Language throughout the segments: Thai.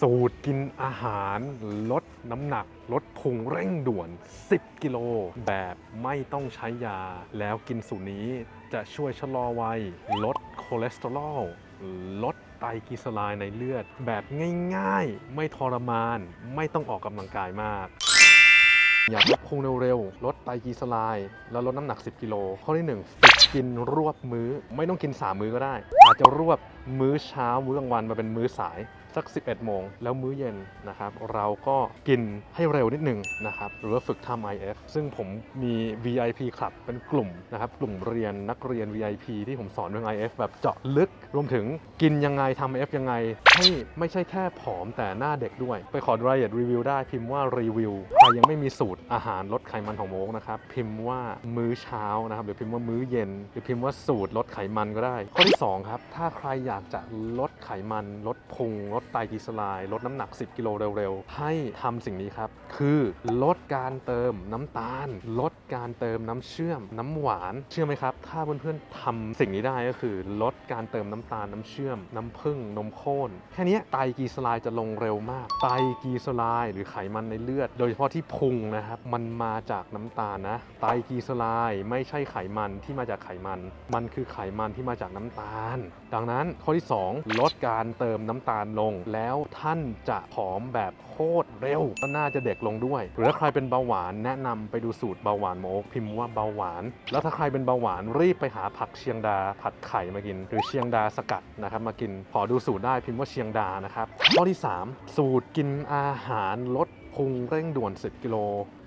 สูตรกินอาหาร ลดน้ำหนัก ลดพุงเร่งด่วน 10 กิโล แบบไม่ต้องใช้ยา แล้วกินสูตรนี้จะช่วยชะลอวัย ลดคอเลสเตอรอล ลดไตรกลีเซอไรด์ในเลือด แบบง่ายๆ ไม่ทรมาน ไม่ต้องออกกำลังกายมากอยากลดพุงเร็วๆ ลดไตรกลีเซอไรด์แล้วลดน้ำหนัก 10 กิโล ข้อที่1ฝึกกินรวบมื้อ ไม่ต้องกิน 3 มื้อก็ได้ อาจจะรวบมื้อเช้า มื้อกลางวันมาเป็นมื้อสาย สัก 11 โมง แล้วมื้อเย็นนะครับเราก็กินให้เร็วนิดหนึงนะครับหรือว่าฝึกทำ IF ซึ่งผมมี VIP คลับเป็นกลุ่มนะครับกลุ่มเรียนนักเรียน VIP ที่ผมสอนเรื่อง IF แบบเจาะลึก รวมถึงกินยังไงทำ IF ยังไง ให้ไม่ใช่แค่ผอมแต่หน้าเด็กด้วย ไปขอรายละเอียดรีวิวได้พิมพ์ว่ารีวิวใครยังไม่มีสูตรอาหารลดไขมันของโมกนะครับพิมพ์ว่ามื้อเช้านะครับหรือพิมพ์ว่ามื้อเย็น หรือพิมพ์ว่าสูตรลดไขมันก็ได้ ข้อที่2ครับถ้าใครอยากจะลดไขมันลดพุงลดไตรกลีเซอไรด์ลดน้ำหนัก 10 กิโลเร็วๆ ให้ทำสิ่งนี้ครับ คือลดการเติมน้ำตาล ลด การเติมน้ำเชื่อมน้ำหวาน เชื่อไหมครับ ถ้าเพื่อนๆทำสิ่งนี้ได้ก็คือ ลดการเติมน้ำตาลน้ำเชื่อม น้ำผึ้งนมข้น แค่นี้ไตรกลีเซอไรด์จะลงเร็วมาก ไตรกลีเซอไรด์หรือไขมันในเลือด โดยเฉพาะที่พุงนะครับ มันมาจากน้ำตาลนะ ไตรกลีเซอไรด์ไม่ใช่ไขมันที่มาจากไขมัน มันคือไขมันที่มาจากน้ำตาล ดังนั้นข้อที่ 2 ลดการเติมน้ำตาลลง แล้วท่านจะผอมแบบโคตรเร็วก็น่าจะเด็กลงด้วย หรือถ้าใครเป็นเบาหวานแนะนำไปดูสูตรเบาหวานโมกพิมพ์ว่าเบาหวาน แล้วถ้าใครเป็นเบาหวานรีบไปหาผักเชียงดาผัดไข่มากิน หรือเชียงดาสกัดนะครับมากินขอดูสูตรได้พิมพ์ว่าเชียงดานะครับข้อที่ 3 สูตรกินอาหารลด พุงเร่งด่วน 10 กิโล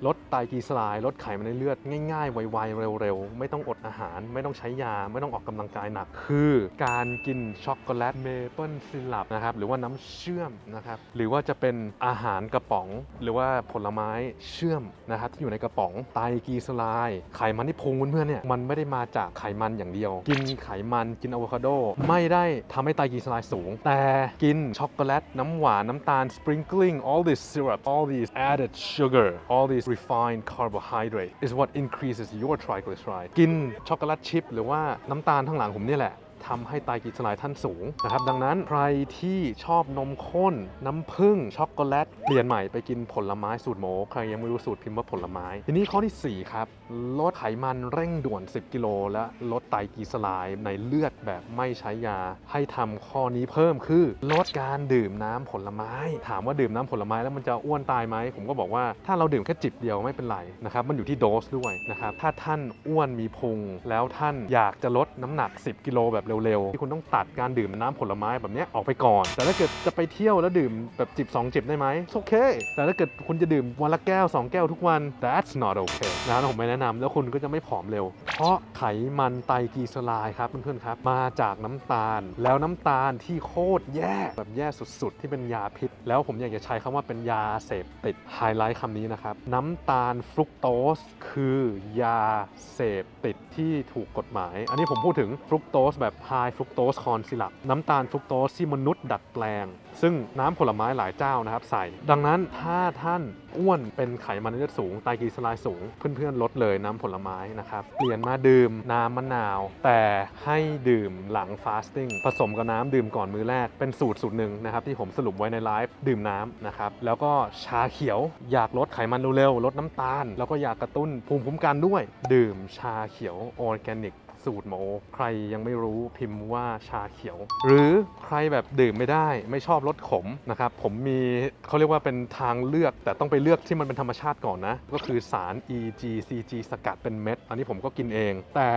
ลดไตรกลีเซอไรด์ลดไขมันในเลือด ง่ายๆ ไวๆ เร็วๆ ไม่ต้องอดอาหาร ไม่ต้องใช้ยา ไม่ต้องออกกำลังกายหนัก คือการกินช็อกโกแลตเมเปิลซิลับนะครับ หรือว่าน้ำเชื่อมนะครับ หรือว่าจะเป็นอาหารกระป๋อง หรือว่าผลไม้เชื่อมนะครับที่อยู่ในกระป๋องไตรกลีเซอไรด์ไขมันที่พุงเพื่อนๆเนี่ยมันไม่ได้มาจากไขมันอย่างเดียว กินไขมันกินอะโวคาโดไม่ได้ทำให้ไตรกลีเซอไรด์สูง แต่กินช็อกโกแลตน้ำหวานน้ำตาล sprinkling all this syrup all these added sugar all these refined carbohydrate is what increases your triglyceride กินช็อกโกแลตชิพหรือว่าน้ำตาลทั้งหลังผมเนี่ยแหละ ทำให้ไตรกลีเซอไรด์ท่านสูงนะครับดังนั้นใครที่ชอบนมข้น น้ำผึ้งช็อกโกแลตเปลี่ยนใหม่ไปกินผลไม้สูตรโมใครยังไม่รู้สูตรพิมพ์ว่าผลไม้ ทีนี้ข้อทีสี่4 ครับ ลดไขมันเร่งด่วน 10 กิโล และลดไตรกลีเซอไรด์ในเลือดแบบไม่ใช้ยา ให้ทำข้อนี้เพิ่มคือลดการดื่มน้ำผลไม้ ถามว่าดื่มน้ำผลไม้แล้วมันจะอ้วนตายไหมผมก็บอกว่าถ้าเราดื่มแค่จิบเดียวไม่เป็นไรนะครับมันอยู่ที่โดสด้วยนะครับถ้าท่านอ้วนมีพุงแล้วท่านอยากจะลดน้ำหนัก 10 กิโลแบบเร็วๆ ที่คุณต้องตัดการดื่มน้ำผลไม้แบบนี้ออกไปก่อน แต่ถ้าเกิดจะไปเที่ยวแล้วดื่มแบบจิบ2จิบได้ไหมโอเค แต่ถ้าเกิดคุณจะดื่มวันละแก้ว 2 แก้วทุกวัน that's not okay นะผมไม่แนะนำแล้วคุณก็จะไม่ผอมเร็ว เพราะไขมันไตรกลีเซอไรด์ครับเพื่อนๆครับ มาจากน้ำตาล แล้วน้ำตาลที่โคตรแย่แบบแย่สุดๆ ที่เป็นยาพิษ แล้วผมอยากจะใช้คำว่าเป็นยาเสพติดไฮไลท์คำนี้นะครับน้ำตาลฟรุกโตสคือยาเสพติดที่ถูกกฎหมาย อันนี้ผมพูดถึงฟรุกโตสแบบไฮฟรุกโตสคอนซิลับน้ำตาลฟรุกโตสที่มนุษย์ดัดแปลง ซึ่งน้ำผลไม้หลายเจ้านะครับใส่ ดังนั้นถ้าท่านอ้วนเป็นไขมันในเลือดสูงไตรกลีเซอไรด์สูง เพื่อนๆ ลดเลยน้ำผลไม้นะครับเปลี่ยนมาดื่มน้ำมะนาว แต่ให้ดื่มหลังฟาสติ้งผสมกับน้ำดื่มก่อนมื้อแรกเป็นสูตรสูตรหนึ่งนะครับที่ผมสรุปไว้ในไลฟ์ดื่มน้ำนะครับแล้วก็ชาเขียวอยากลดไขมันเร็วๆลดน้ำตาล แล้วก็อยากกระตุ้นภูมิคุ้มกันด้วย ดื่มชาเขียวออร์แกนิก สูตรโมใครยังไม่รู้พิมพ์ว่าชาเขียว หรือใครแบบดื่มไม่ได้ไม่ชอบรสขมนะครับผมมีเขาเรียกว่าเป็นทางเลือก แต่ต้องไปเลือกที่มันเป็นธรรมชาติก่อนนะ ก็คือสาร EGCG สกัดเป็นเม็ด อันนี้ผมก็กินเอง แต่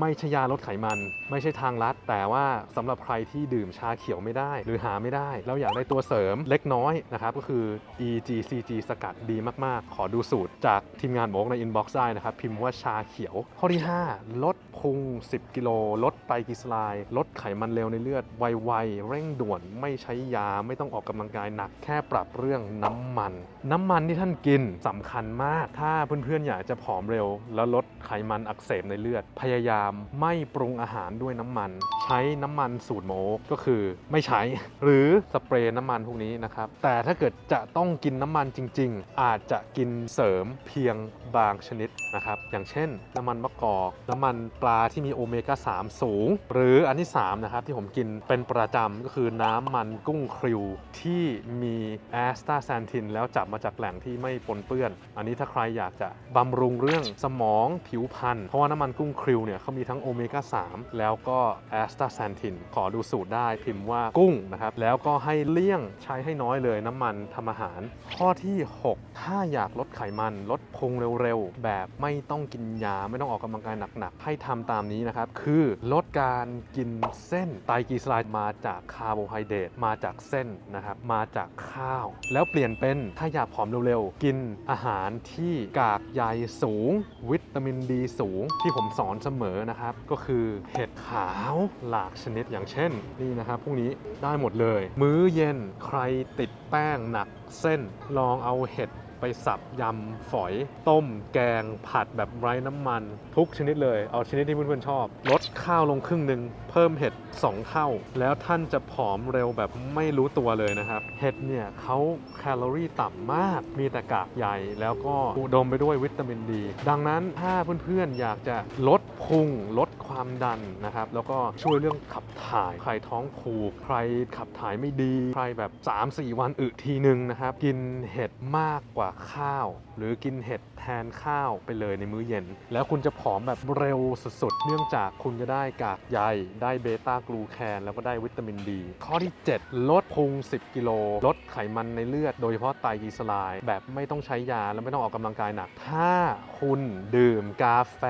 ไม่ใช่ยาลดไขมัน ไม่ใช่ทางลัด แต่ว่าสำหรับใครที่ดื่มชาเขียวไม่ได้ หรือหาไม่ได้แล้วอยากได้ตัวเสริมเล็กน้อยนะครับก็คือ EGCG สกัดดีมากๆ ขอดูสูตรจากทีมงานบอกในอินบ็อกซ์ได้นะครับพิมพ์ว่าชาเขียว ข้อที่ 5 ลดพุง10 กิโล ลดไตรกลีเซอไรด์ลดไขมันเร็วในเลือด ไวๆ เร่งด่วน ไม่ใช้ยา ไม่ต้องออกกำลังกายหนัก แค่ปรับเรื่องน้ำมัน น้ำมันที่ท่านกินสำคัญมาก ถ้าเพื่อนๆ อยากจะผอมเร็ว แล้วลดไขมันอักเสบในเลือด พยายามไม่ปรุงอาหารด้วยน้ำมัน ใช้น้ำมันสูตรโมกก็คือไม่ใช้ หรือสเปรย์น้ำมันพวกนี้นะครับ แต่ถ้าเกิดจะต้องกินน้ำมันจริง ๆ อาจจะกินเสริมเพียงบางชนิดนะครับ อย่างเช่น น้ำมันมะกอก น้ำมันปลาที่มีโอเมก้า 3 สูง หรืออันที่ 3 นะครับ ที่ผมกินเป็นประจำก็คือน้ำมันกุ้งคริว ที่มีแอสตาแซนทินแล้วจับมาจากแหล่งที่ไม่ปนเปื้อน อันนี้ถ้าใครอยากจะบำรุงเรื่องสมองผิวพรรณเพราะว่าน้ำมันกุ้งคริวเนี่ยเขามีทั้งโอเมก้า 3 แล้วก็แอสตาแซนทินขอดูสูตรได้พิมพ์ว่ากุ้งนะครับแล้วก็ให้เลี่ยงใช้ให้น้อยเลยน้ำมันทำอาหาร ข้อที่ 6 ถ้าอยากลดไขมันลดพุงเร็วๆแบบไม่ต้องกินยาไม่ต้องออกกำลังกายหนักๆให้ทำตามนี้นะครับคือลดการกินเส้นไตรกลีเซอไรด์มาจากคาร์โบไฮเดรตมาจากเส้นนะครับมาจากข้าว แล้วเปลี่ยนเป็นถ้าอยากผอมเร็วๆ กินอาหารที่กากใยสูง วิตามินดีสูงที่ผมสอนเสมอนะครับ ก็คือเห็ดขาวหลากชนิดอย่างเช่น นี่นะครับพวกนี้ได้หมดเลย มื้อเย็นใครติดแป้งหนักเส้นลองเอาเห็ด ไปสับยำฝอย ต้ม แกง ผัดแบบไร้น้ำมัน ทุกชนิดเลย เอาชนิดที่เพื่อนๆชอบ ลดข้าวลงครึ่งหนึ่ง พิ่มเห็ด 2 เท่า แล้วท่านจะผอมเร็วแบบไม่รู้ตัวเลยนะครับ เห็ดเนี่ยเขาแคลอรี่ต่ำมาก มีแต่กากใยแล้วก็อุดมไปด้วยวิตามินดี ดังนั้นถ้าเพื่อนๆอยากจะลดพุงลดความดันนะครับ แล้วก็ช่วยเรื่องขับถ่าย ใครท้องผูก ใครขับถ่ายไม่ดี ใครแบบ 3-4 วันอึทีหนึ่งนะครับ กินเห็ดมากกว่าข้าว หรือกินเห็ดแทนข้าวไปเลยในมื้อเย็น แล้วคุณจะผอมแบบเร็วสุดๆ เนื่องจากคุณจะได้กากใยไได้เบต้ากลูแคนแล้วก็ได้วิตามินดี ข้อที่ 7 ลดพุง 10 กิโล ลดไขมันในเลือด โดยเฉพาะไตรกลีเซอไรด์แบบไม่ต้องใช้ยาและไม่ต้องออกกำลังกายหนัก ถ้าคุณดื่มกาแฟ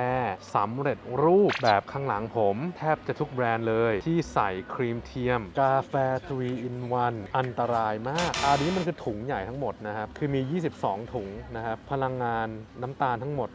สำเร็จรูปแบบข้างหลังผม แทบจะทุกแบรนด์เลย ที่ใส่ครีมเทียม กาแฟ 3 in 1 อันตรายมาก อันนี้มันคือถุงใหญ่ทั้งหมดนะครับ คือมี 22 ถุงนะครับ พลังงานน้ำตาลทั้งหมด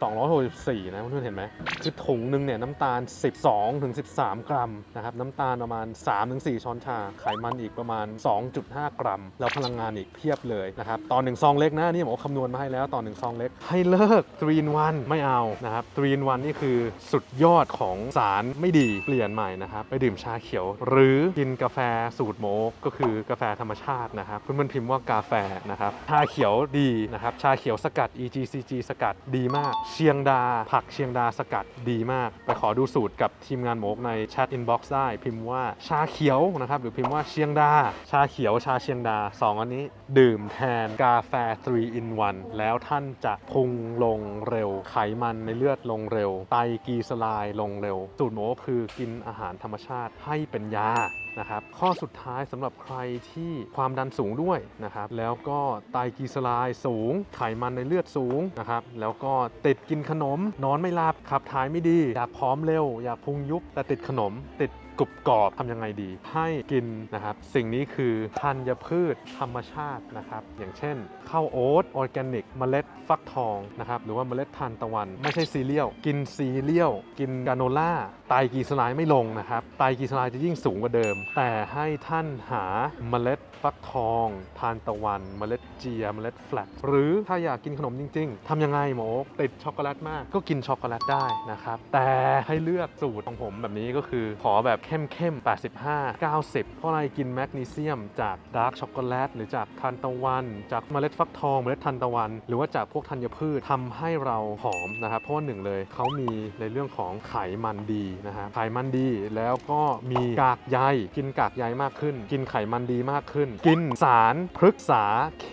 264 นะเพื่อนๆเห็นไหม คือถุงหนึ่งเนี่ยน้ำตาล 12ถึง13 กรัมนะครับน้ำตาลประมาณ3ถึง4ช้อนชา ไขมันอีกประมาณ 2.5 กรัม แล้วพลังงานอีกเพียบเลยนะครับต่อหนึ่งซองเล็กนะนี่ผมคำนวณมาให้แล้วต่อหนึ่งซองเล็ก ให้เลิก3 in 1ไม่เอานะครับ3 in 1นี่คือสุดยอดของสารไม่ดีเปลี่ยนใหม่นะครับไปดื่มชาเขียว หรือกินกาแฟสูตรโมกก็คือกาแฟธรรมชาตินะครับเพื่อนๆพิมพ์ว่ากาแฟนะครับชาเขียวดีนะครับชาเขียวสกัด EGCG สกัดดีมาก เชียงดา ผักเชียงดาสกัดดีมาก ไปขอดูสูตรกับทีมงานโมกในแชทอินบ็อกซ์ได้พิมพ์ว่าชาเขียวนะครับหรือพิมพ์ว่าเชียงดา ชาเขียวชาเชียงดาสองอันนี้ ดื่มแทนกาแฟ 3 in 1 แล้วท่านจะพุงลงเร็ว ไขมันในเลือดลงเร็ว ไตรกลีเซอไรด์ลงเร็ว สูตรโมกคือกินอาหารธรรมชาติให้เป็นยานะครับข้อสุดท้ายสำหรับใครที่ความดันสูงด้วยนะครับแล้วก็ไตรกลีเซอไรด์สูง ไขมันในเลือดสูงนะครับแล้วก็ติดกินขนม นอนไม่หลับขับถ่ายไม่ดี อยากผอมเร็ว อยากพุงยุบแต่ติดขนมติดกรุบกรอบทำยังไงดี ให้กินนะครับ สิ่งนี้คือธัญพืชธรรมชาตินะครับ อย่างเช่นข้าวโอ๊ตออร์แกนิก เมล็ดฟักทองนะครับ หรือว่าเมล็ดทานตะวัน ไม่ใช่ซีเรียล กินซีเรียล กินกาโนล่าไตรกลีเซอไรด์ไม่ลงนะครับ ไตรกลีเซอไรด์จะยิ่งสูงกว่าเดิม แต่ให้ท่านหาเมล็ดฟักทอง ทานตะวัน เมล็ดเจีย เมล็ดแฟลกหรือถ้าอยากกินขนมจริง ๆทำยังไงหมอติดช็อกโกแลตมาก ก็กินช็อกโกแลตได้นะครับ แต่ให้เลือกสูตรของผมแบบนี้ก็คือขออแบบเข้มๆ 85 90 เพราะอะไรกินแมกนีเซียมจากดาร์กช็อกโกแลตหรือจากทานตะวัน จากเมล็ดฟักทอง เมล็ดทานตะวัน หรือว่าจากพวกธัญพืชทำให้เราผอมนะครับเพราะว่าหนึ่งเลยเขามีในเรื่องของไขมันดีนะฮะไขมันดีแล้วก็มีกากใยกินกากใยมากขึ้น กินไขมันดีมากขึ้น กินสารพฤกษาเค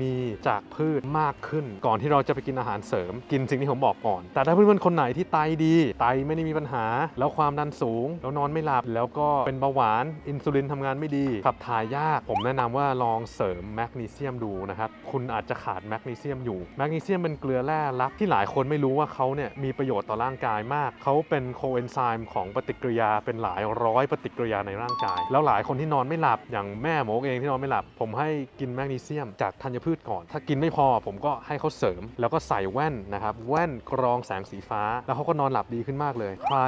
มีจากพืชมากขึ้น ก่อนที่เราจะไปกินอาหารเสริม กินสิ่งที่ผมบอกก่อน แต่ถ้าเพื่อนๆคนไหนที่ไตดี ไตไม่ได้มีปัญหา แล้วความดันสูงแล้วนอนไม่หลับ แล้วก็เป็นเบาหวานอินซูลินทำงานไม่ดีขับถ่ายยาก ผมแนะนำว่าลองเสริมแมกนีเซียมดูนะครับ คุณอาจจะขาดแมกนีเซียมอยู่ แมกนีเซียมเป็นเกลือแร่ลับที่หลายคนไม่รู้ว่าเขาเนี่ยมีประโยชน์ต่อร่างกายมาก เขาเป็นโคเอนไซม์ของปฏิกิริยาเป็นหลายร้อยปฏิกิริยาในร่างกาย แล้วหลายคนที่นอนไม่หลับอย่างแม่หมอเองที่นอนไม่หลับ ผมให้กินแมกนีเซียมจากธัญพืชก่อน ถ้ากินไม่พอผมก็ให้เขาเสริม แล้วก็ใส่แว่นนะครับแว่นกรองแสงสีฟ้า แล้วเขาก็นอนหลับดีขึ้นมากเลย ใคร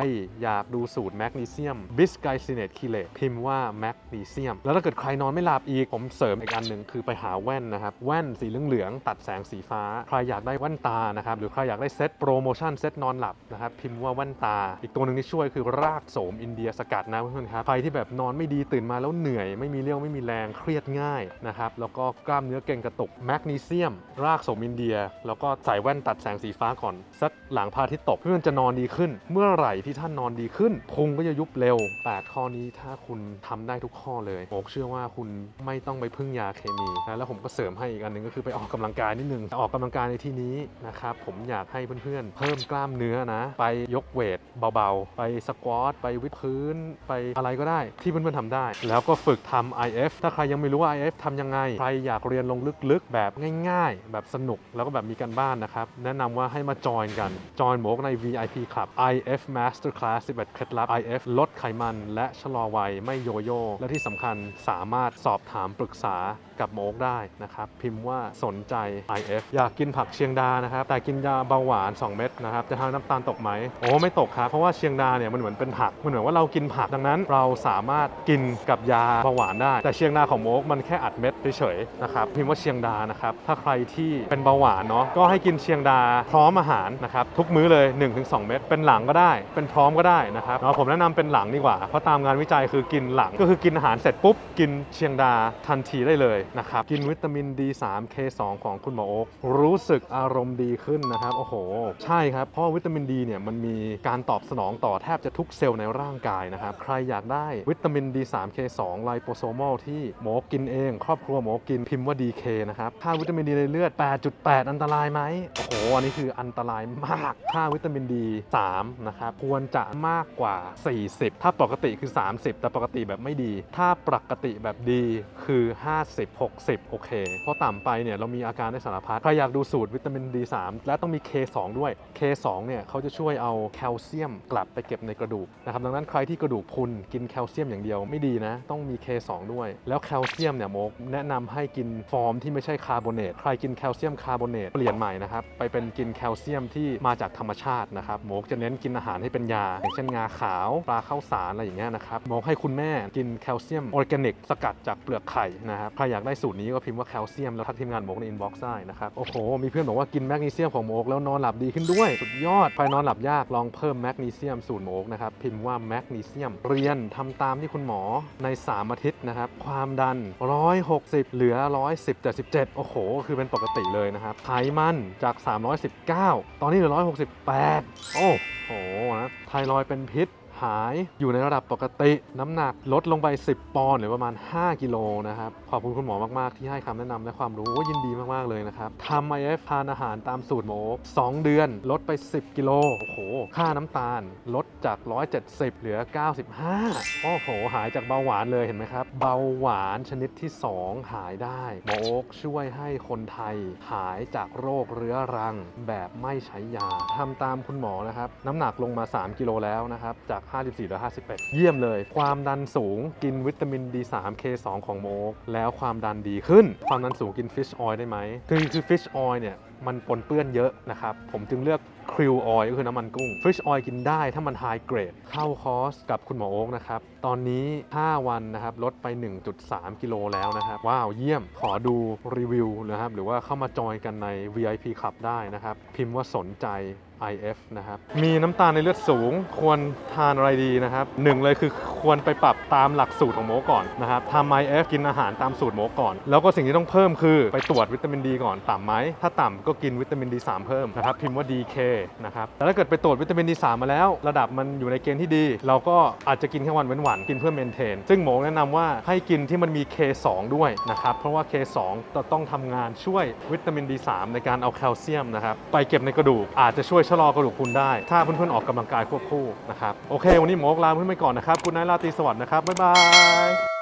อยากดูสูตรแมกนีเซียมบิสไกซิเนตคิเลตพิมพ์ว่าแมกนีเซียม แล้วถ้าเกิดใครนอนไม่หลับอีก ผมเสริมอีกอันหนึ่งคือไปหาแว่นนะครับ แว่นสีเหลืองๆตัดแสงสีฟ้า ใครอยากได้แว่นตานะครับ หรือใครอยากได้เซ็ตโปรโมชั่นเซ็ตนอนหลับนะครับ พิมพ์ว่าแว่นตา อีกตัวหนึ่งที่ช่วยคือรากโสมอินเดียสกัดนะเพื่อนๆครับใครที่แบบนอนไม่ดีตื่นมาแล้วเหนื่อย ไม่มีเรี่ยวไม่มีแรงเครียดง่ายนะครับแล้วก็กล้ามเนื้อเกร็งกระตุกแมกนีเซียม รากโสมอินเดีย แล้วก็ใส่แว่นตัดแสงสีฟ้าก่อนสักหลังพระอาทิตย์ตกเพื่อนจะนอนดีขึ้น เมื่อไหร่ที่ท่านนอนดีขึ้นพุงก็จะยุบเร็ว 8 ข้อนี้ถ้าคุณทำได้ทุกข้อเลยโอกเชื่อว่าคุณไม่ต้องไปพึ่งยาเคมีนะแล้วผมก็เสริมให้อีกอันหนึงก็คือไปออกกำลังกายนิดนึงออกกำลังกายในที่นี้นะครับผมอยากให้เพื่อนๆ เพิ่มกล้ามเนื้อนะ ไปยกเวทเบาๆ ไปสควอตไปวิดพื้นไปอะไรก็ได้ที่เพื่อนๆทำได้ แล้วก็ฝึกทำ IF ถ้าใครยังไม่รู้ว่า IF ทำยังไง ใครอยากเรียนลงลึกๆ แบบง่าย ๆ แบบสนุกแล้วก็แบบมีการบ้านนะครับแนะนำว่าให้มาจอยกันจอยหมกใน VIP Club IF Masterclass 11เคล็ดลับ IF ลดไขมันและชะลอวัยไม่โยโย่และที่สำคัญสามารถสอบถามปรึกษา กับโมกได้นะครับ พิมพ์ว่าสนใจ IF อยากกินผักเชียงดานะครับ แต่กินยาเบาหวาน 2 เม็ดนะครับ จะทานน้ำตาลตกไหมโอ้ไม่ตกครับ เพราะว่าเชียงดาเนี่ยมันเหมือนเป็นผัก มันเหมือนว่าเรากินผักดังนั้น เราสามารถกินกับยาเบาหวานได้ แต่เชียงดาของโมกมันแค่อัดเม็ดเฉยๆนะครับพิมพ์ว่าเชียงดานะครับถ้าใครที่เป็นเบาหวานเนาะก็ให้กินเชียงดาพร้อมอาหารนะครับทุกมื้อเลย 1-2 เม็ดเป็นหลังก็ได้ เป็นพร้อมก็ได้นะครับเนาะผมแนะนำเป็นหลังดีกว่าเพราะตามงานวิจัยคือกินหลังก็คือกินอาหารเสร็จปุ๊บกินเชียงดาทันทีได้เลยนะครับ กินวิตามิน D3 K2 ของคุณหมอโอ๊ครู้สึกอารมณ์ดีขึ้นนะครับ โอ้โห ใช่ครับ เพราะวิตามินดีเนี่ยมันมีการตอบสนองต่อแทบจะทุกเซลล์ในร่างกายนะครับ ใครอยากได้วิตามิน D3 K2 ไลโปโซมอลที่หมอกินเอง ครอบครัวหมอกินพิมพ์ว่า DK นะครับ ค่าวิตามินดีในเลือด 8.8 อันตรายไหมโอ้โห อันนี้คืออันตรายมาก ค่าวิตามินดี3นะครับ ควรจะมากกว่า 40 ถ้าปกติคือ 30 แต่ปกติแบบไม่ดี ถ้าปกติแบบดีคือ 50 60 โอเค เพราะต่ำไปเนี่ยเรามีอาการได้สารพัด ใครอยากดูสูตรวิตามิน D3 และต้องมี K2 ด้วย K2 เนี่ยเขาจะช่วยเอาแคลเซียมกลับไปเก็บในกระดูกนะครับ ดังนั้นใครที่กระดูกพุนกินแคลเซียมอย่างเดียวไม่ดีนะ ต้องมี K2 ด้วย แล้วแคลเซียมเนี่ยโมกแนะนำให้กินฟอร์มที่ไม่ใช่คาร์บอเนต ใครกินแคลเซียมคาร์บอเนตเปลี่ยนใหม่นะครับ ไปเป็นกินแคลเซียมที่มาจากธรรมชาตินะครับโมกจะเน้นกินอาหารให้เป็นยา อย่างเช่นงาขาวปลาข้าวสารอะไรอย่างเงี้ยนะครับโมกให้คุณแม่กินแคลเซียมออร์แกนิกสกัดจากเปลือกไข่นะครับใครอยากได้สูตรนี้ก็พิมพ์ว่าแคลเซียมแล้วทักทีมงานโมกในอินบ็อกซ์ได้นะครับ โอ้โห มีเพื่อนบอกว่ากินแมกนีเซียมของโมกแล้วนอนหลับดีขึ้นด้วย สุดยอด ใครนอนหลับยากลองเพิ่มแมกนีเซียมสูตรโมกนะครับ พิมพ์ว่าแมกนีเซียม เรียนทำตามที่คุณหมอใน 3 อาทิตย์นะครับ ความดัน 160 เหลือ 110แต่17 โอ้โห คือเป็นปกติเลยนะครับ ไขมันจาก 319 ตอนนี้เหลือ 168 โอ้โหนะ ไทรอยเป็นพิษ หายอยู่ในระดับปกติ น้ำหนักลดลงไป 10 ปอนด์หรือประมาณ 5 กิโลนะครับ ขอบคุณคุณหมอมาก ๆ ที่ให้คำแนะนำและความรู้ยินดีมาก ๆ เลยนะครับทำ IF ทานอาหารตามสูตรหมอ2เดือน ลดไป 10 กิโลโอ้โห ค่าน้ำตาลลดจาก 170 เหลือ 95 โอ้โห หายจากเบาหวานเลยเห็นไหมครับ เบาหวานชนิดที่ 2 หายได้หมอโอ๊กช่วยให้คนไทยหายจากโรคเรื้อรังแบบไม่ใช้ยาทำตามคุณหมอนะครับ น้ำหนักลงมา 3 กิโลแล้วนะครับ จาก54เหลือ51 เยี่ยมเลย ความดันสูงกินวิตามิน D3 K2 ของโมก แล้วความดันดีขึ้น ความดันสูงกินฟิชออยล์ได้ไหม คือคือฟิชออยล์เนี่ยมันปนเปื้อนเยอะนะครับ ผมจึงเลือกคริวออยล์ก็คือน้ำมันกุ้งฟิชออยล์กินได้ถ้ามันไฮเกรด เข้าคอร์สกับคุณหมอโอ๊กนะครับ ตอนนี้ 5 วันนะครับ ลดไป 1.3 กิโลแล้วนะครับ ว้าว เยี่ยมขอดูรีวิวนะครับ หรือว่าเข้ามาจอยกันใน VIP Club ได้นะครับ พิมพ์ว่าสนใจ IF นะครับ มีน้ำตาลในเลือดสูง ควรทานอะไรดีนะครับหนึ่งเลยคือควรไปปรับตามหลักสูตรของโมก่อนนะครับทำ IF กินอาหารตามสูตรโมก่อน แล้วก็สิ่งที่ต้องเพิ่มคือไปตรวจวิตามินดีก่อนต่ำไหม ถ้าต่ำก็กินวิตามิน D3 เพิ่มนะครับ พิมพ์ว่า DK นะครับแต่ถ้าเกิดไปตรวจวิตามิน D3 มาแล้ว ระดับมันอยู่ในเกณฑ์ที่ดี เราก็อาจจะกินแค่วันเว้นวันกินเพื่อเมนเทน ซึ่งหมอแนะนำว่าให้กินที่มันมี K2 ด้วยนะครับเพราะว่า K2 จะต้องทำงานช่วยวิตามิน D3 ในการเอาแคลเซียมนะครับไปเก็บในกระดูกอาจจะช่วยชะลอกระดูกคุณได้ ถ้าเพื่อนๆออกกำลังกายควบคู่นะครับ โอเค วันนี้หมอลาเพื่อนไปก่อนนะครับ คุณนายราตรีสวัสดิ์นะครับ บ๊ายบาย